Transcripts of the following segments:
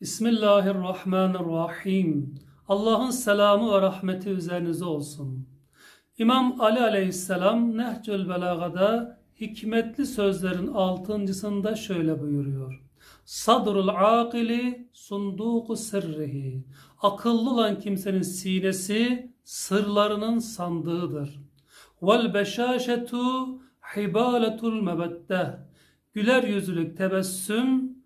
Bismillahirrahmanirrahim. Allah'ın selamı ve rahmeti üzerinize olsun. İmam Ali aleyhisselam Nehcül Belaga'da hikmetli sözlerin altıncısında şöyle buyuruyor. Sadrul akili sunduku sırrihi. Akıllı olan kimsenin sinesi sırlarının sandığıdır. Vel beşaşetu hibaletul mebeddeh. Güler yüzlülük tebessüm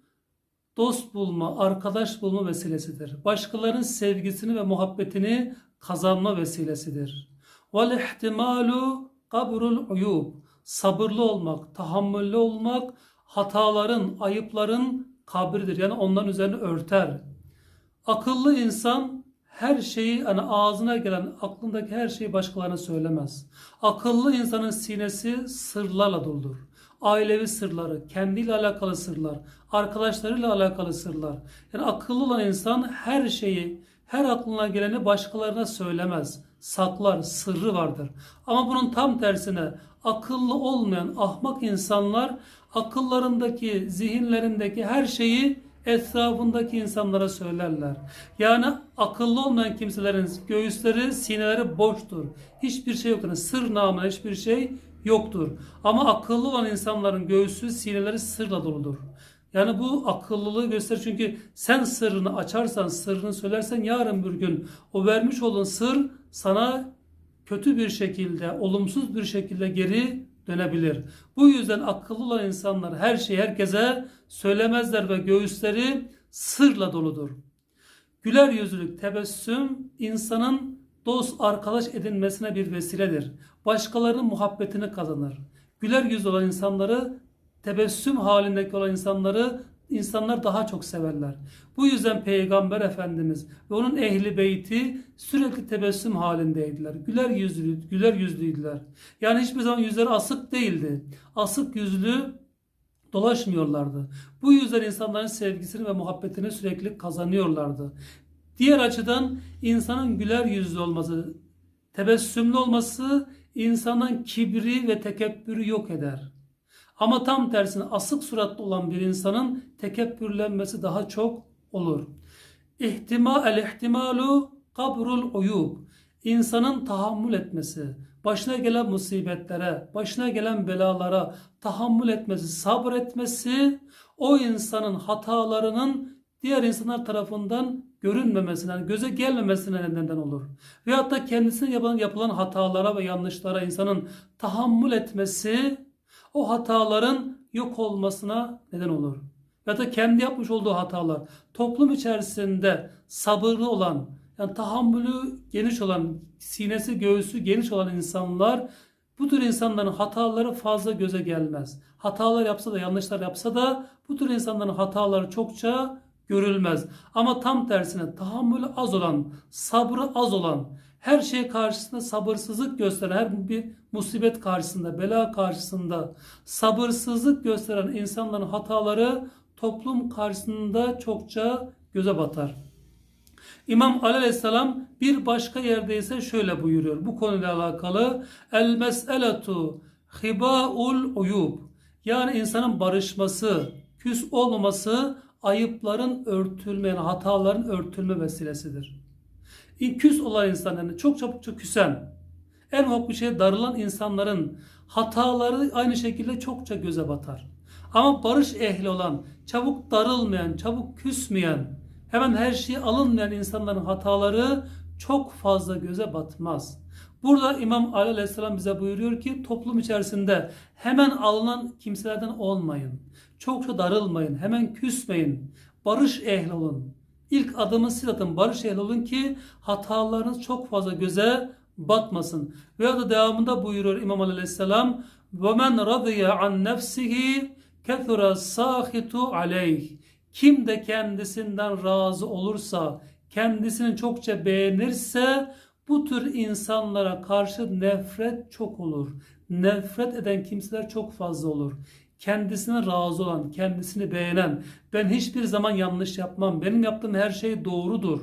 dost bulma, arkadaş bulma vesilesidir. Başkalarının sevgisini ve muhabbetini kazanma vesilesidir. Vel ihtimalu kabrul uyub. Sabırlı olmak, tahammüllü olmak hataların, ayıpların kabridir. Yani onların üzerine örter. Akıllı insan her şeyi hani ağzına gelen aklındaki her şeyi başkalarına söylemez. Akıllı insanın sinesi sırlarla doludur. Ailevi sırları, kendiyle alakalı sırlar, arkadaşlarıyla alakalı sırlar. Yani akıllı olan insan her şeyi, her aklına geleni başkalarına söylemez. Saklar, sırrı vardır. Ama bunun tam tersine akıllı olmayan ahmak insanlar akıllarındaki, zihinlerindeki her şeyi etrafındaki insanlara söylerler. Yani akıllı olmayan kimselerin göğüsleri, sineleri boştur. Hiçbir şey yoktur. Yani sır namına hiçbir şey yoktur. Ama akıllı olan insanların göğsü, sineleri sırla doludur. Yani bu akıllılığı gösterir çünkü sen sırrını açarsan, sırrını söylersen yarın bir gün o vermiş olduğun sır sana kötü bir şekilde, olumsuz bir şekilde geri dönebilir. Bu yüzden akıllı olan insanlar her şeyi herkese söylemezler ve göğüsleri sırla doludur. Güler yüzlülük, tebessüm insanın dost, arkadaş edinmesine bir vesiledir. Başkalarının muhabbetini kazanır. Güler yüzlü olan insanları, tebessüm halindeki olan insanları insanlar daha çok severler. Bu yüzden Peygamber Efendimiz ve onun ehli beyti sürekli tebessüm halindeydiler. Güler yüzlü, güler yüzlüydüler. Yani hiçbir zaman yüzleri asık değildi. Asık yüzlü dolaşmıyorlardı. Bu yüzden insanların sevgisini ve muhabbetini sürekli kazanıyorlardı. Diğer açıdan insanın güler yüzlü olması, tebessümlü olması insanın kibri ve tekebbürü yok eder. Ama tam tersine asık suratlı olan bir insanın tekebbürlenmesi daha çok olur. İhtima el ihtimalu kabrul uyub. İnsanın tahammül etmesi, başına gelen musibetlere, başına gelen belalara tahammül etmesi, sabretmesi o insanın hatalarının diğer insanlar tarafından görünmemesine, göze gelmemesine neden olur. Veyahut da kendisine yapılan, yapılan hatalara ve yanlışlara insanın tahammül etmesi o hataların yok olmasına neden olur. Ya da kendi yapmış olduğu hatalar toplum içerisinde sabırlı olan yani tahammülü geniş olan sinesi göğsü geniş olan insanlar bu tür insanların hataları fazla göze gelmez. Hatalar yapsa da yanlışlar yapsa da bu tür insanların hataları çokça görülmez. Ama tam tersine tahammülü az olan, sabrı az olan, her şey karşısında sabırsızlık gösteren, her bir musibet karşısında, bela karşısında sabırsızlık gösteren insanların hataları toplum karşısında çokça göze batar. İmam Ali Aleyhisselam bir başka yerde ise şöyle buyuruyor bu konuyla alakalı. El meseletu hibaul uyub. Yani insanın barışması, küs olmaması ayıpların örtülme, yani hataların örtülme vesilesidir. Küs olan insan yani çok çabukça küsen, en ufak bir şeye darılan insanların hataları aynı şekilde çokça göze batar. Ama barış ehli olan, çabuk darılmayan, çabuk küsmeyen, hemen her şeyi alınmayan insanların hataları çok fazla göze batmaz. Burada İmam Ali Aleyhisselam bize buyuruyor ki toplum içerisinde hemen alınan kimselerden olmayın. Çokça darılmayın, hemen küsmeyin. Barış ehli olun. İlk adımı siz atın, barış ehli olun ki hatalarınız çok fazla göze batmasın. Veya da devamında buyuruyor İmam Ali Aleyhisselam وَمَنْ رَضِيَ عَنْ نَفْسِهِ كَثُرَ السَّاخِتُ عَلَيْهِ Kim de kendisinden razı olursa, kendisini çokça beğenirse bu tür insanlara karşı nefret çok olur. Nefret eden kimseler çok fazla olur. Kendisine razı olan, kendisini beğenen, ben hiçbir zaman yanlış yapmam, benim yaptığım her şey doğrudur.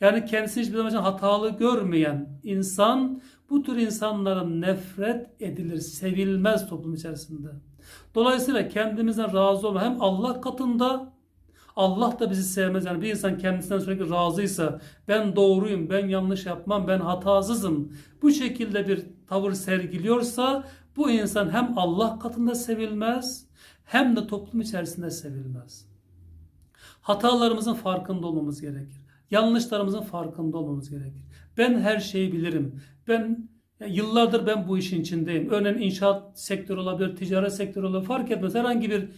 Yani kendisini hiçbir zaman hatalı görmeyen insan bu tür insanların nefret edilir, sevilmez toplum içerisinde. Dolayısıyla kendimizden razı olma hem Allah katında Allah da bizi sevmez. Yani bir insan kendisinden sürekli razıysa, ben doğruyum, ben yanlış yapmam, ben hatasızım. Bu şekilde bir tavır sergiliyorsa bu insan hem Allah katında sevilmez hem de toplum içerisinde sevilmez. Hatalarımızın farkında olmamız gerekir. Yanlışlarımızın farkında olmamız gerekir. Ben her şeyi bilirim. Ben yıllardır ben bu işin içindeyim. Örneğin inşaat sektörü olabilir, ticaret sektörü olabilir fark etmez. Herhangi bir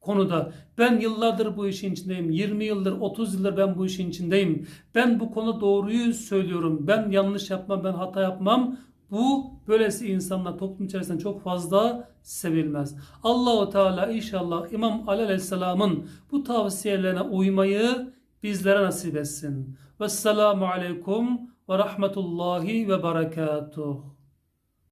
konuda ben yıllardır bu işin içindeyim. 20 yıldır, 30 yıldır ben bu işin içindeyim. Ben bu konu doğruyu söylüyorum. Ben yanlış yapmam, ben hata yapmam. Bu böylesi insanlar toplum içerisinde çok fazla sevilmez. Allahu Teala inşallah İmam Ali Aleyhisselam'ın bu tavsiyelerine uymayı bizlere nasip etsin. Vesselamu aleyküm ve rahmetullahi ve berekatuhu.